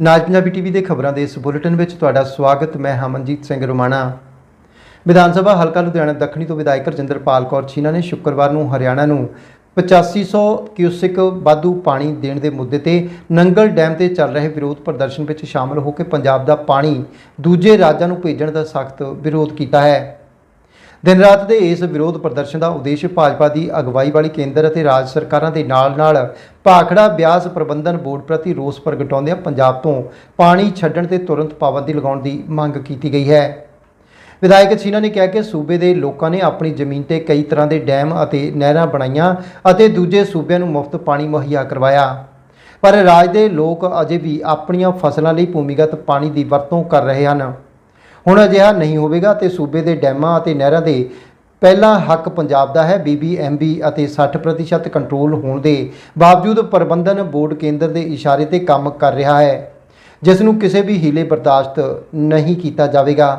ਨਾਜ Punjabi TV ਦੇ ਖਬਰਾਂ ਦੇ ਇਸ ਬੁਲੇਟਿਨ ਵਿੱਚ ਤੁਹਾਡਾ ਸਵਾਗਤ, ਮੈਂ ਹਮਨਜੀਤ ਸਿੰਘ ਰੋਮਾਣਾ। ਵਿਧਾਨ ਸਭਾ ਹਲਕਾ ਲੁਧਿਆਣਾ ਦੱਖਣੀ ਤੋਂ ਵਿਧਾਇਕ ਰਜਿੰਦਰਪਾਲ ਕੌਰ ਛੀਨਾ ਨੇ ਸ਼ੁੱਕਰਵਾਰ ਨੂੰ ਹਰਿਆਣਾ ਨੂੰ 8500 ਕਿਊਸਿਕ ਵਾਧੂ ਪਾਣੀ ਦੇਣ ਦੇ ਮੁੱਦੇ ਤੇ ਨੰਗਲ ਡੈਮ ਤੇ ਚੱਲ ਰਹੇ ਵਿਰੋਧ ਪ੍ਰਦਰਸ਼ਨ ਵਿੱਚ ਸ਼ਾਮਲ ਹੋ ਕੇ ਪੰਜਾਬ ਦਾ ਪਾਣੀ ਦੂਜੇ ਰਾਜਾਂ ਨੂੰ ਭੇਜਣ ਦਾ ਸਖਤ ਵਿਰੋਧ ਕੀਤਾ ਹੈ। ਦਿਨ ਰਾਤ ਦੇ ਇਸ ਵਿਰੋਧ ਪ੍ਰਦਰਸ਼ਨ ਦਾ ਉਦੇਸ਼ ਭਾਜਪਾ ਦੀ ਅਗਵਾਈ ਵਾਲੀ ਕੇਂਦਰ ਅਤੇ ਰਾਜ ਸਰਕਾਰਾਂ ਦੇ ਨਾਲ-ਨਾਲ ਭਾਖੜਾ ਬਿਆਸ ਪ੍ਰਬੰਧਨ ਬੋਰਡ ਪ੍ਰਤੀ ਰੋਸ ਪ੍ਰਗਟਾਉਂਦਿਆਂ ਪੰਜਾਬ ਤੋਂ ਪਾਣੀ ਛੱਡਣ ਤੇ ਤੁਰੰਤ ਪਾਬੰਦੀ ਲਗਾਉਣ ਦੀ ਮੰਗ ਕੀਤੀ ਗਈ ਹੈ। ਵਿਧਾਇਕ ਛੀਨਾ ਨੇ ਕਿਹਾ ਕਿ ਸੂਬੇ ਦੇ ਲੋਕਾਂ ਨੇ ਆਪਣੀ ਜ਼ਮੀਨ ਤੇ ਕਈ ਤਰ੍ਹਾਂ ਦੇ ਡੈਮ ਅਤੇ ਨਹਿਰਾਂ ਬਣਾਈਆਂ ਅਤੇ ਦੂਜੇ ਸੂਬਿਆਂ ਨੂੰ ਮੁਫਤ ਪਾਣੀ ਮੁਹੱਈਆ ਕਰਵਾਇਆ। ਪਰ ਰਾਜ ਦੇ ਲੋਕ ਅਜੇ ਵੀ ਆਪਣੀਆਂ ਫਸਲਾਂ ਲਈ ਭੂਮੀਗਤ ਪਾਣੀ ਦੀ ਵਰਤੋਂ ਕਰ ਰਹੇ ਹਨ। ਹੁਣ ਅਜਿਹਾ ਨਹੀਂ ਹੋਵੇਗਾ ਤੇ ਸੂਬੇ ਦੇ ਡੈਮਾਂ ਅਤੇ ਨਹਿਰਾਂ ਦੇ ਪਹਿਲਾ ਹੱਕ ਪੰਜਾਬ ਦਾ ਹੈ। ਬੀਬੀਐਮਬੀ ਅਤੇ 60% ਕੰਟਰੋਲ ਹੋਣ ਦੇ ਬਾਵਜੂਦ ਪ੍ਰਬੰਧਨ ਬੋਰਡ ਕੇਂਦਰ ਦੇ ਇਸ਼ਾਰੇ ਤੇ ਕੰਮ ਕਰ ਰਿਹਾ ਹੈ, ਜਿਸ ਨੂੰ ਕਿਸੇ ਵੀ ਹੀਲੇ ਬਰਦਾਸ਼ਤ ਨਹੀਂ ਕੀਤਾ ਜਾਵੇਗਾ।